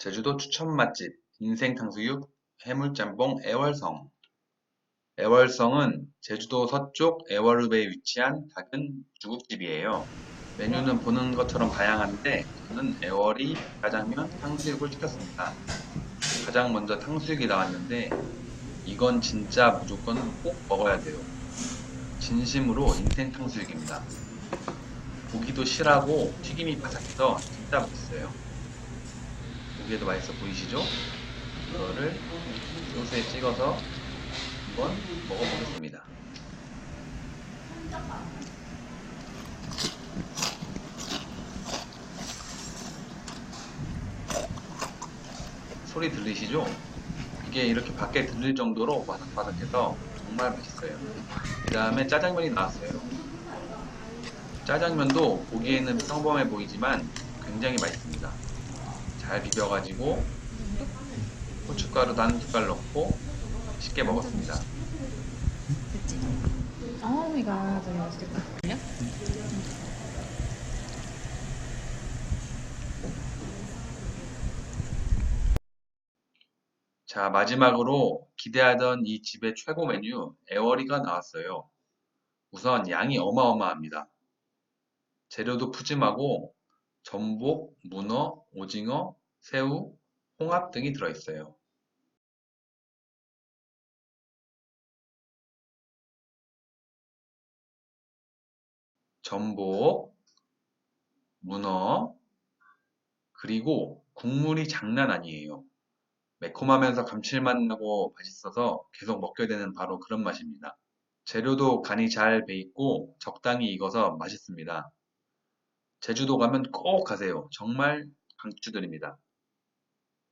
제주도 추천 맛집 인생 탕수육 해물짬뽕 애월성 애월성은 제주도 서쪽 애월읍에 위치한 작은 중국집이에요. 메뉴는 보는 것처럼 다양한데 저는 애월이 짜장면 탕수육을 시켰습니다. 가장 먼저 탕수육이 나왔는데 이건 진짜 무조건 꼭 먹어야 돼요. 진심으로 인생 탕수육입니다. 고기도 실하고 튀김이 바삭해서 진짜 맛있어요. 고기에도 맛있어 보이시죠? 이거를 소스에 찍어서 한번 먹어보겠습니다. 소리 들리시죠? 이게 이렇게 밖에 들릴 정도로 바삭바삭해서 정말 맛있어요. 그 다음에 짜장면이 나왔어요. 짜장면도 보기에는 평범해 보이지만 굉장히 맛있습니다. 잘 비벼가지고 고춧가루도 한 숟갈 넣고 쉽게 먹었습니다. 어, 이거 되게 맛있겠다. 자, 마지막으로 기대하던 이 집의 최고 메뉴 애월이가 나왔어요. 우선 양이 어마어마합니다. 재료도 푸짐하고 전복, 문어, 오징어, 새우, 홍합 등이 들어있어요. 전복, 문어, 그리고 국물이 장난 아니에요. 매콤하면서 감칠맛 나고 맛있어서 계속 먹게 되는 바로 그런 맛입니다. 재료도 간이 잘 배있고 적당히 익어서 맛있습니다. 제주도 가면 꼭 가세요. 정말 강추드립니다.